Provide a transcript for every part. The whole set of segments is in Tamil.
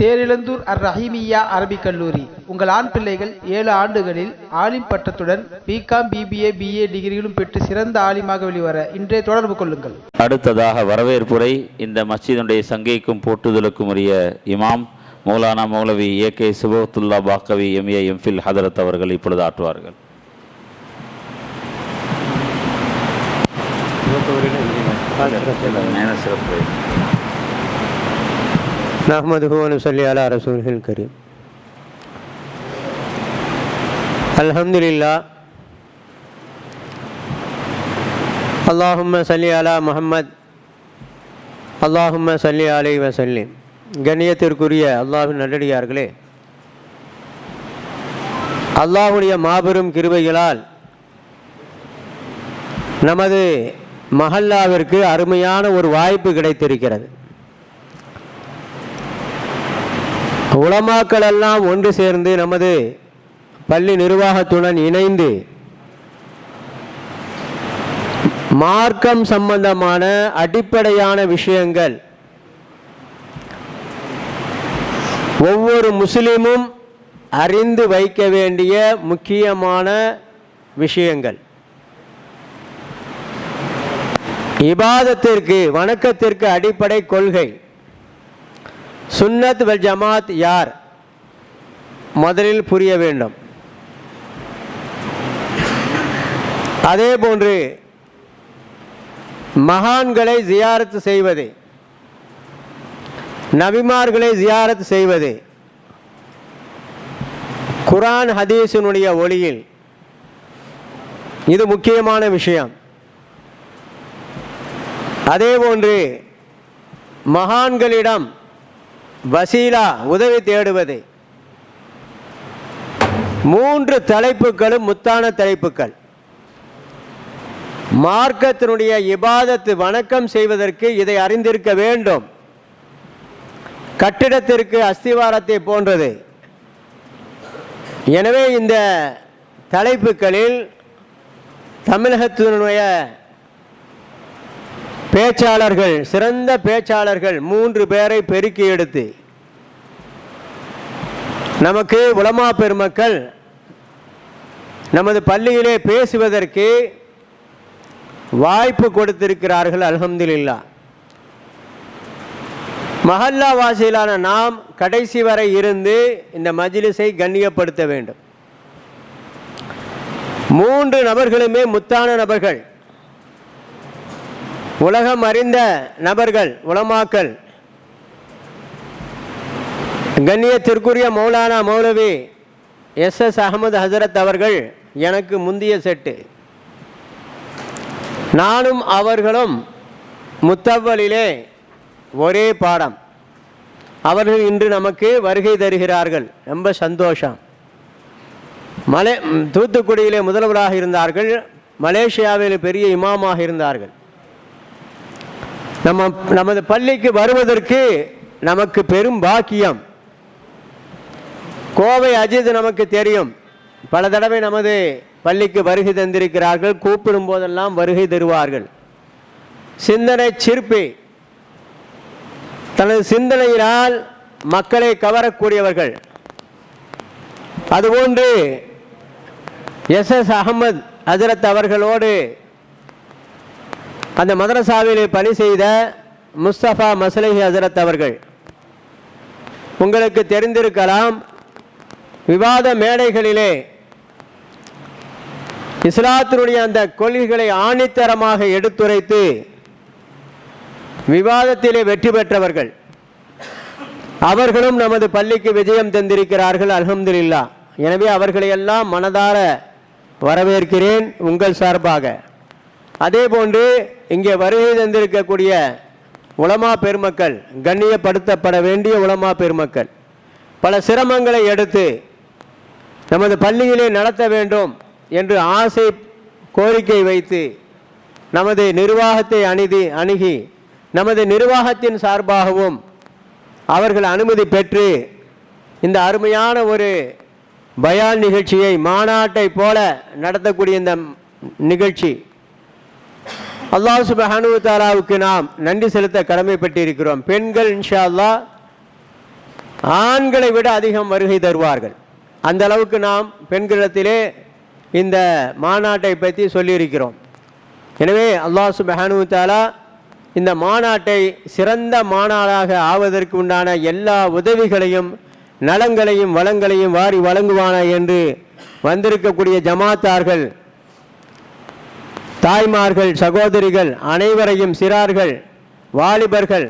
தேரிழந்தூர் அர் ரஹீமியா அரபிக் கல்லூரி. உங்கள் ஆண் பிள்ளைகள் ஏழு ஆண்டுகளில் ஆலிம் பட்டத்துடன் பிகாம் பிபிஏ பிஏ டிகிரிகளும் பெற்று சிறந்த ஆலிமாக வெளிவர இன்றே தொடர்பு கொள்ளுங்கள். அடுத்ததாக வரவேற்புரை இந்த மஸ்ஜிதுடைய சங்கைக்கும் போட்டுதலுக்கும் உரிய இமாம் மௌலானா மௌலவி A. K. Subathullah Baqavi MA MPhil ஹதரத் அவர்கள் இப்பொழுது ஆற்றுவார்கள். சிறப்பு நஹமதுஹூன் சொல்லி அலா ரசூல்கள் கரீம் அல்ஹம்துலில்லா அல்லாஹும்ம சல்லி அலா முஹம்மத் அல்லாஹும்ம சல்லி அலை வசல்லி கண்ணியத்திற்குரிய அல்லாஹின் நல்லடியார்களே. அல்லாஹுடைய மாபெரும் கிருபைகளால் நமது மஹல்லாவிற்கு அருமையான ஒரு வாய்ப்பு கிடைத்திருக்கிறது. உலமாக்கள் எல்லாம் ஒன்று சேர்ந்து நமது பள்ளி நிர்வாகத்துடன் இணைந்து மார்க்கம் சம்பந்தமான அடிப்படையான விஷயங்கள் ஒவ்வொரு முஸ்லீமும் அறிந்து வைக்க வேண்டிய முக்கியமான விஷயங்கள். இபாதத்திற்கு வணக்கத்திற்கு அடிப்படை கொள்கை. சுன்னத் வல் ஜமாத் யார்? முதலில் புரிய வேண்டும். அதே போன்று மகான்களை ஜியாரத்து செய்வது நபிமார்களை ஜியாரத் செய்வது குரான் ஹதீஸினுடைய ஒளியில் இது முக்கியமான விஷயம். அதே போன்று மகான்களிடம் வசீலா உதவி தேடுவது. மூன்று தலைப்புகளும் முத்தான தலைப்புகள். மார்க்கத்தினுடைய இபாதத்து வணக்கம் செய்வதற்கு இதை அறிந்திருக்க வேண்டும். கட்டிடத்திற்கு அஸ்திவாரத்தை போன்றது. எனவே இந்த தலைப்புகளில் தமிழகத்தினுடைய பேச்சாளர்கள் சிறந்த பேச்சாளர்கள் மூன்று பேரை பெருக்கி எடுத்து நமக்கு உலமா பெருமக்கள் நமது பள்ளியிலே பேசுவதற்கு வாய்ப்பு கொடுத்திருக்கிறார்கள் அல்ஹம்துலில்லா. மஹல்லா வாசியிலான நாம் கடைசி வரை இருந்து இந்த மஜிலிசை கண்ணியப்படுத்த வேண்டும். மூன்று நபர்களுமே முத்தான நபர்கள். உலகம் அறிந்த நபர்கள் உலமாக்கல் கண்ணியத்திற்குரிய மௌலானா மௌலவி எஸ் எஸ் அகமது ஹசரத் அவர்கள் எனக்கு முந்திய செட்டு. நானும் அவர்களும் முத்தவலிலே ஒரே பாடம். அவர்கள் இன்று நமக்கு வருகை தருகிறார்கள். ரொம்ப சந்தோஷம். மலை தூத்துக்குடியிலே முதல்வராக இருந்தார்கள். மலேசியாவில் பெரிய இமாமாக இருந்தார்கள். நம்ம நமது பள்ளிக்கு வருவதற்கு நமக்கு பெரும் பாக்கியம். கோவை அஜித் நமக்கு தெரியும். பல தடவை நமது பள்ளிக்கு வருகை தந்திருக்கிறார்கள். கூப்பிடும் போதெல்லாம் வருகை தருவார்கள். சிந்தனை சிற்பி. தனது சிந்தனையினால் மக்களை கவரக்கூடியவர்கள். அதுபோன்று எஸ் எஸ் அகமது ஹஜரத் அவர்களோடு அந்த மதரசாவில் பணி செய்த முஸ்தபா மசலஹி ஹசரத் அவர்கள். உங்களுக்கு தெரிந்திருக்கலாம் விவாத மேடைகளிலே இஸ்லாத்தினுடைய அந்த கொள்கைகளை ஆணித்தரமாக எடுத்துரைத்து விவாதத்திலே வெற்றி பெற்றவர்கள். அவர்களும் நமது பள்ளிக்கு விஜயம் தந்திருக்கிறார்கள் அல்ஹம்துலில்லா. எனவே அவர்களையெல்லாம் மனதார வரவேற்கிறேன் உங்கள் சார்பாக. அதே போன்று இங்கே வருகை தந்திருக்கக்கூடிய உலமா பெருமக்கள் கண்ணியப்படுத்தப்பட வேண்டிய உலமா பெருமக்கள். பல சிரமங்களை எடுத்து நமது பள்ளியிலே நடத்த வேண்டும் என்று ஆசை கோரிக்கை வைத்து நமது நிர்வாகத்தை அணிதி அணுகி நமது நிர்வாகத்தின் சார்பாகவும் அவர்கள் அனுமதி பெற்று இந்த அருமையான ஒரு பயான் நிகழ்ச்சியை மாநாட்டை போல நடத்தக்கூடிய இந்த நிகழ்ச்சி அல்லாஹ் சுபஹானு தாராவுக்கு நாம் நன்றி செலுத்த கடமைப்பட்டிருக்கிறோம். பெண்கள் இன்ஷா அல்லா ஆண்களை விட அதிகம் வருகை தருவார்கள். அந்த அளவுக்கு நாம் பெண்களிடத்திலே இந்த மாநாட்டை பற்றி சொல்லியிருக்கிறோம். எனவே அல்லாஹ் சுபஹானு தாலா இந்த மாநாட்டை சிறந்த மாநாடாக ஆவதற்கு உண்டான எல்லா உதவிகளையும் நலங்களையும் வளங்களையும் வாரி வழங்குவானா என்று வந்திருக்கக்கூடிய ஜமாத்தார்கள் தாய்மார்கள் சகோதரிகள் அனைவரையும் சிறார்கள் வாலிபர்கள்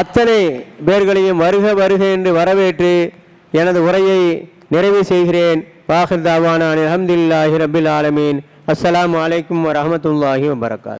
அத்தனை பேர்களையும் வருக வருக என்று வரவேற்று எனது உரையை நிறைவு செய்கிறேன். வாஹிர் தாவான அஹமதுல்லாஹி ரபில் ஆலமீன். அஸ்லாம் அலைக்கும் வரமத்துல்லாஹி வபரகாத்.